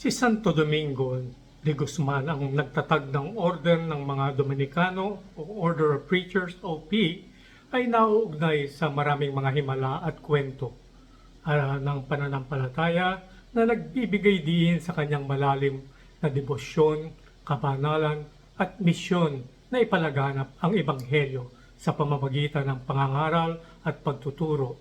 Si Santo Domingo de Guzman ang nagtatag ng Orden ng mga Dominicano o Order of Preachers OP ay nauugnay sa maraming mga himala at kwento ah, ng pananampalataya na nagbibigay diin sa kanyang malalim na debosyon, kabanalan at misyon na ipalaganap ang Ebanghelyo sa pamamagitan ng pangangaral at pagtuturo.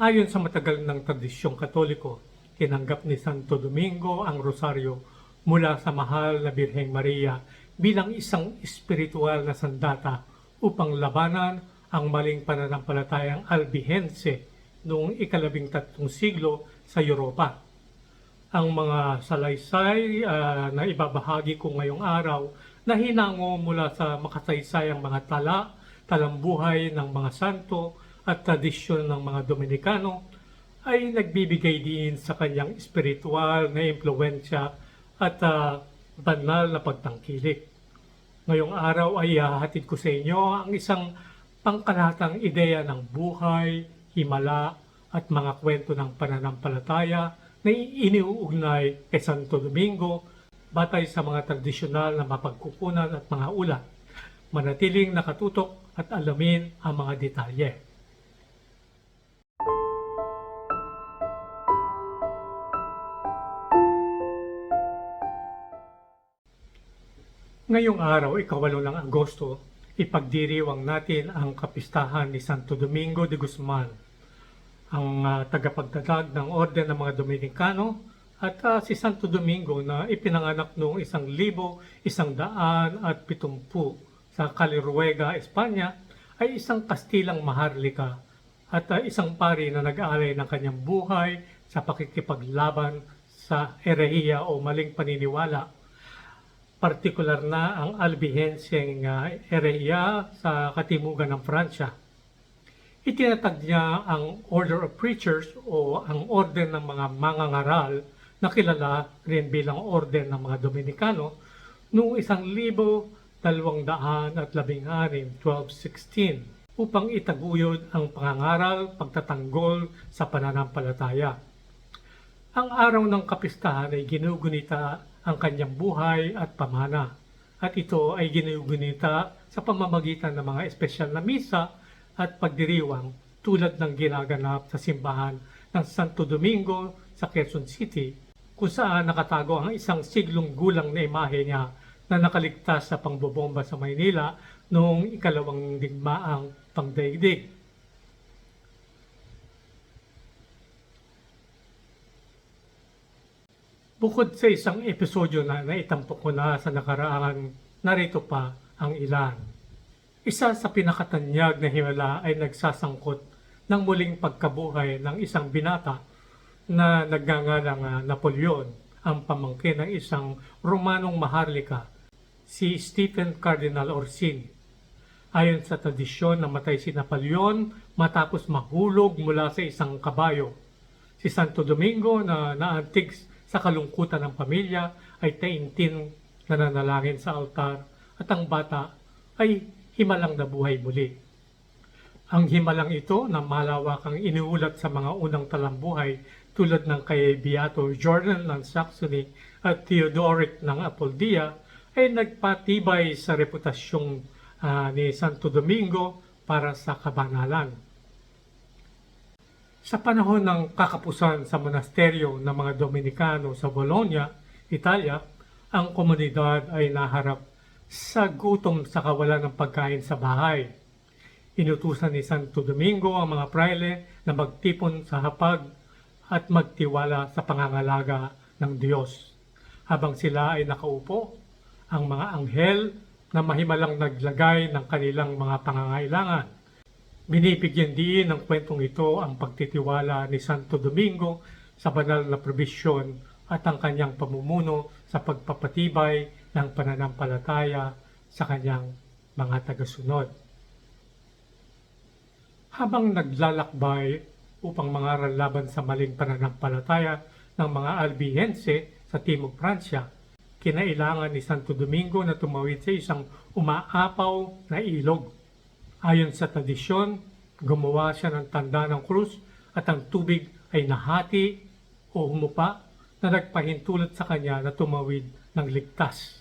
Ayon sa matagal ng tradisyong katoliko, tinanggap ni Santo Domingo ang rosaryo mula sa mahal na Birheng Maria bilang isang espiritual na sandata upang labanan ang maling pananampalatayang Albihense noong ikalabing tatlong siglo sa Europa. Ang mga salaysay ah, na ibabahagi ko ngayong araw na hinango mula sa makasaysayang mga tala, talambuhay ng mga santo at tradisyon ng mga Dominikano ay nagbibigay din sa kanyang espiritual na impluensya at ah, banal na pagtangkilik. Ngayong araw ay hahatid ko sa inyo ang isang pangkalatang ideya ng buhay, himala at mga kwento ng pananampalataya na iniuugnay kay Santo Domingo batay sa mga tradisyonal na mapagkukunan at mga ulat. Manatiling nakatutok at alamin ang mga detalye. Ngayong araw, ikawalo ng Agosto, ipagdiriwang natin ang kapistahan ni Santo Domingo de Guzman, ang ah, tagapagtatag ng Orden ng mga Dominikano at ah, si Santo Domingo na ipinanganak noong isang libo, isang daan at pitumpu sa Caliruega, Espanya ay isang Kastilang Maharlika at ah, isang pari na nag-aalay ng kanyang buhay sa pakikipaglaban sa erehiya o maling paniniwala partikular na ang Albihenseng uh, area sa katimugan ng Pransya. Itinatag niya ang Order of Preachers o ang Orden ng mga mangangaral na kilala rin bilang Orden ng mga Dominikano noong isang libo dalawang daan at labing anim, 1216, upang itaguyod ang pangangaral, pagtatanggol sa pananampalataya. Ang araw ng kapistahan ay ginugunita ang kanyang buhay at pamana. At ito ay ginugunita sa pamamagitan ng mga espesyal na misa at pagdiriwang tulad ng ginaganap sa simbahan ng Santo Domingo sa Quezon City kung saan nakatago ang isang siglong gulang na imahe niya na nakaligtas sa pangbobomba sa Maynila noong ikalawang digmaang pangdaigdig. Bukod sa isang episodyo na naitampok ko na sa nakaraan, narito pa ang ilan. Isa sa pinakatanyag na himala ay nagsasangkot ng muling pagkabuhay ng isang binata na nagngangalang ah, Napoleon, ang pamangkin ng isang Romanong maharlika, si Stephen Cardinal Orsini. Ayon sa tradisyon, namatay si Napoleon matapos mahulog mula sa isang kabayo. Si Santo Domingo na naantig sa kalungkutan ng pamilya ay taintin nananalangin sa altar at ang bata ay himalang nabuhay muli. Ang himalang ito na malawakang iniulat sa mga unang talambuhay tulad ng kay Beato Jordan ng Saxony at Theodoric ng Apoldia ay nagpatibay sa reputasyong ah, ni Santo Domingo para sa kabanalan. Sa panahon ng kakapusan sa monasteryo ng mga Dominikano sa Bologna, Italia, ang komunidad ay naharap sa gutom sa kawalan ng pagkain sa bahay. Inutusan ni Santo Domingo ang mga praile na magtipon sa hapag at magtiwala sa pangangalaga ng Diyos. Habang sila ay nakaupo, ang mga anghel na mahimalang naglagay ng kanilang mga pangangailangan Binibigyan din ng kwentong ito ang pagtitiwala ni Santo Domingo sa banal na probisyon at ang kanyang pamumuno sa pagpapatibay ng pananampalataya sa kanyang mga tagasunod. Habang naglalakbay upang mangaral laban sa maling pananampalataya ng mga Albihense sa Timog Pransya, kinailangan ni Santo Domingo na tumawid sa isang umaapaw na ilog Ayon sa tradisyon, gumawa siya ng tanda ng krus at ang tubig ay nahati o humupa na nagpahintulot sa kanya na tumawid ng ligtas.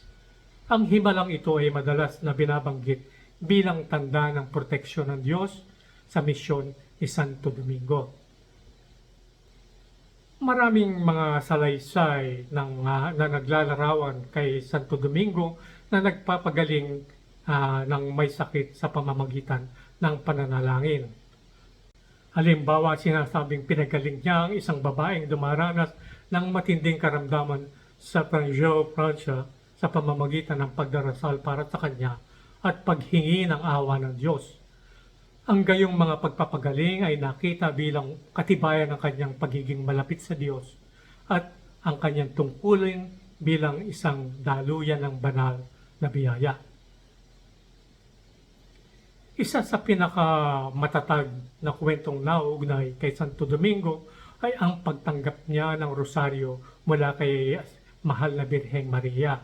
Ang himalang ito ay madalas na binabanggit bilang tanda ng proteksyon ng Diyos sa misyon ni Santo Domingo. Maraming mga salaysay ng, ah, na naglalarawan kay Santo Domingo na nagpapagaling ah, ng may sakit sa pamamagitan ng pananalangin. Halimbawa, sinasabing pinagaling niya ang isang babaeng dumaranas ng matinding karamdaman sa Tangier, Francia sa pamamagitan ng pagdarasal para sa kanya at paghingi ng awa ng Diyos. Ang gayong mga pagpapagaling ay nakita bilang katibayan ng kanyang pagiging malapit sa Diyos at ang kanyang tungkulin bilang isang daluyan ng banal na biyaya. Isa sa pinakamatatag na kwentong nauugnay kay Santo Domingo ay ang pagtanggap niya ng rosaryo mula kay Mahal na Birheng Maria.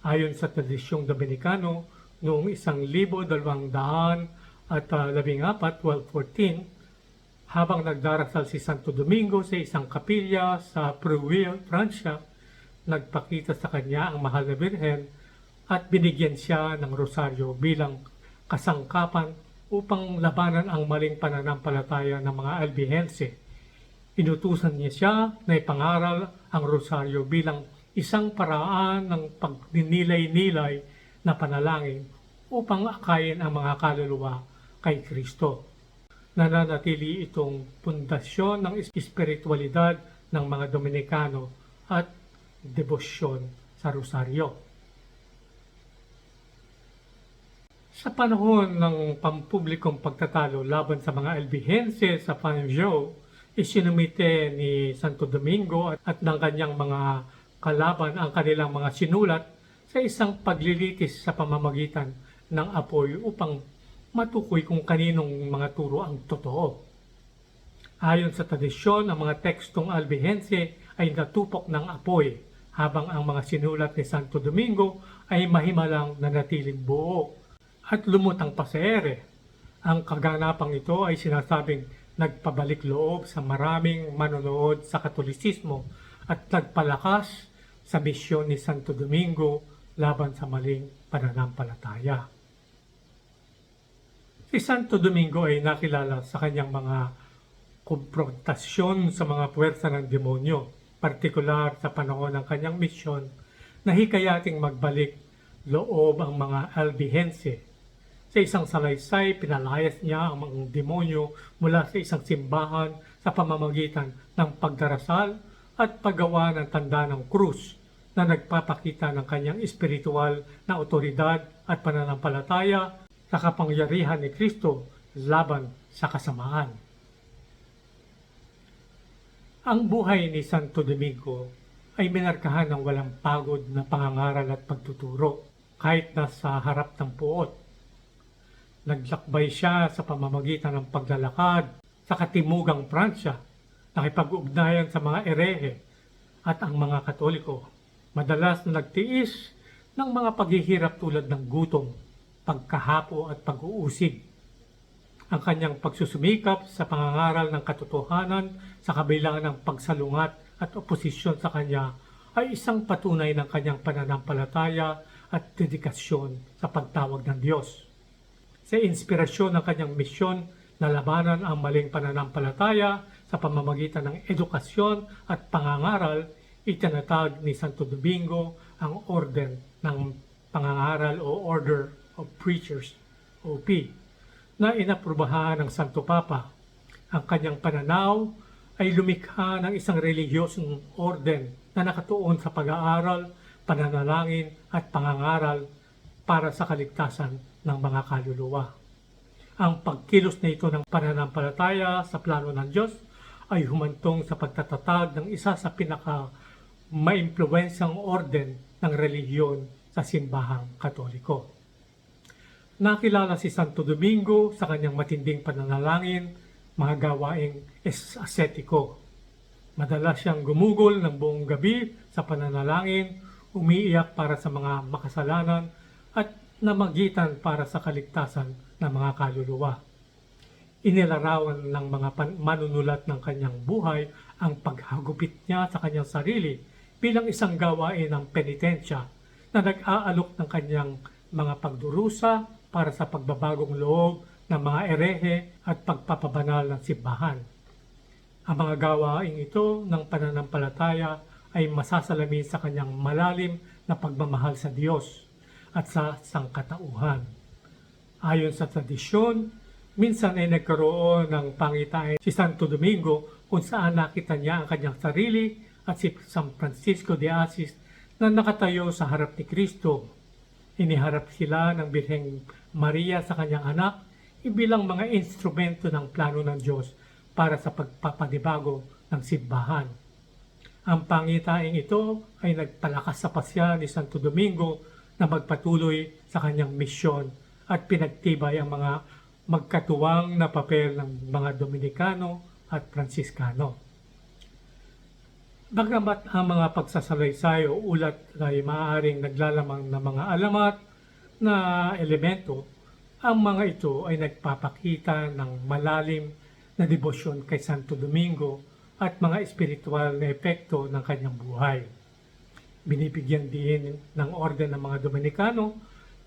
Ayon sa tradisyong Dominikano, noong isang libo dalawang daan at uh, labing apat, 1214, habang nagdarasal si Santo Domingo sa isang kapilya sa Prouille, Francia, nagpakita sa kanya ang Mahal na Birhen at binigyan siya ng rosaryo bilang kasangkapan upang labanan ang maling pananampalataya ng mga Albihense. Inutusan niya siya na ipangaral ang rosaryo bilang isang paraan ng pagninilay-nilay na panalangin upang akayin ang mga kaluluwa kay Kristo. Nananatili itong pundasyon ng espiritualidad ng mga Dominikano at debosyon sa rosaryo. Sa panahon ng pampublikong pagtatalo laban sa mga Albihense sa Panjo, isinumite ni Santo Domingo at, at ng kanyang mga kalaban ang kanilang mga sinulat sa isang paglilitis sa pamamagitan ng apoy upang matukoy kung kaninong mga turo ang totoo. Ayon sa tradisyon, ang mga tekstong Albihense ay natupok ng apoy habang ang mga sinulat ni Santo Domingo ay mahimalang nanatiling buo at lumutang pa sa ere. Ang kaganapang ito ay sinasabing nagpabalik loob sa maraming manonood sa katolisismo at nagpalakas sa misyon ni Santo Domingo laban sa maling pananampalataya. Si Santo Domingo ay nakilala sa kanyang mga konfrontasyon sa mga puwersa ng demonyo, partikular sa panahon ng kanyang misyon na hikayating magbalik loob ang mga Albihense sa isang salaysay, pinalayas niya ang mga demonyo mula sa isang simbahan sa pamamagitan ng pagdarasal at paggawa ng tanda ng krus na nagpapakita ng kanyang espiritual na otoridad at pananampalataya sa kapangyarihan ni Kristo laban sa kasamaan. Ang buhay ni Santo Domingo ay minarkahan ng walang pagod na pangangaral at pagtuturo kahit nasa harap ng puot Naglakbay siya sa pamamagitan ng paglalakad sa katimugang Pransya, nakipag-ugnayan sa mga erehe at ang mga katoliko. Madalas na nagtiis ng mga paghihirap tulad ng gutom, pagkahapo at pag-uusig. Ang kanyang pagsusumikap sa pangangaral ng katotohanan sa kabila ng pagsalungat at oposisyon sa kanya ay isang patunay ng kanyang pananampalataya at dedikasyon sa pagtawag ng Diyos sa inspirasyon ng kanyang misyon na labanan ang maling pananampalataya sa pamamagitan ng edukasyon at pangangaral, itinatag ni Santo Domingo ang Orden ng Pangangaral o Order of Preachers, OP, na inaprubahan ng Santo Papa. Ang kanyang pananaw ay lumikha ng isang relihiyosong orden na nakatuon sa pag-aaral, pananalangin at pangangaral para sa kaligtasan ng mga kaluluwa. Ang pagkilos na ito ng pananampalataya sa plano ng Diyos ay humantong sa pagtatatag ng isa sa pinaka maimpluwensyang orden ng relihiyon sa simbahang katoliko. Nakilala si Santo Domingo sa kanyang matinding pananalangin, mga gawaing asetiko. Madalas siyang gumugol ng buong gabi sa pananalangin, umiiyak para sa mga makasalanan at namagitan para sa kaligtasan ng mga kaluluwa. Inilarawan ng mga manunulat ng kanyang buhay ang paghagupit niya sa kanyang sarili bilang isang gawain ng penitensya na nag-aalok ng kanyang mga pagdurusa para sa pagbabagong loob ng mga erehe at pagpapabanal ng simbahan. Ang mga gawain ito ng pananampalataya ay masasalamin sa kanyang malalim na pagmamahal sa Diyos at sa sangkatauhan. Ayon sa tradisyon, minsan ay nagkaroon ng pangitain si Santo Domingo kung saan nakita niya ang kanyang sarili at si San Francisco de Assis na nakatayo sa harap ni Kristo. Iniharap sila ng Birheng Maria sa kanyang anak ibilang mga instrumento ng plano ng Diyos para sa pagpapanibago ng simbahan. Ang pangitaing ito ay nagpalakas sa pasya ni Santo Domingo na magpatuloy sa kanyang misyon at pinagtibay ang mga magkatuwang na papel ng mga Dominikano at Fransiskano. Bagamat ang mga pagsasalaysay o ulat ay maaaring naglalamang ng mga alamat na elemento, ang mga ito ay nagpapakita ng malalim na debosyon kay Santo Domingo at mga espiritual na epekto ng kanyang buhay. Binibigyan din ng orden ng mga Dominikano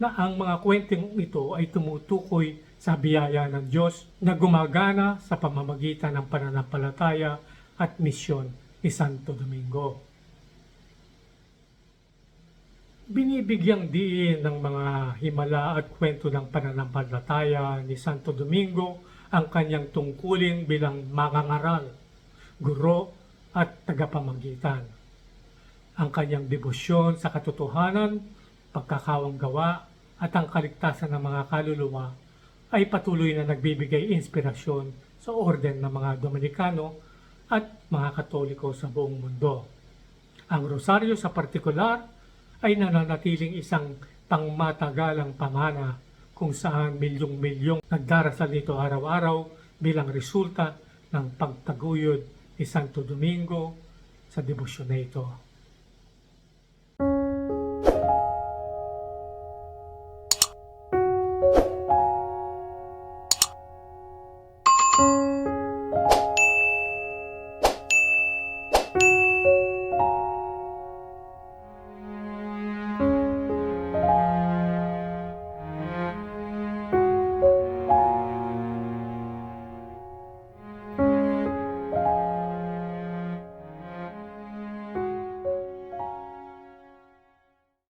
na ang mga kwenteng ito ay tumutukoy sa biyaya ng Diyos na gumagana sa pamamagitan ng pananampalataya at misyon ni Santo Domingo. Binibigyang diin ng mga himala at kwento ng pananampalataya ni Santo Domingo ang kanyang tungkulin bilang mangangaral, guro at tagapamagitan. Ang kanyang debosyon sa katotohanan, pagkakawang gawa at ang kaligtasan ng mga kaluluwa ay patuloy na nagbibigay inspirasyon sa orden ng mga Dominikano at mga Katoliko sa buong mundo. Ang rosaryo sa partikular ay nananatiling isang pangmatagalang pamana kung saan milyong-milyong nagdarasal nito araw-araw bilang resulta ng pagtaguyod ni Santo Domingo sa debosyon na ito.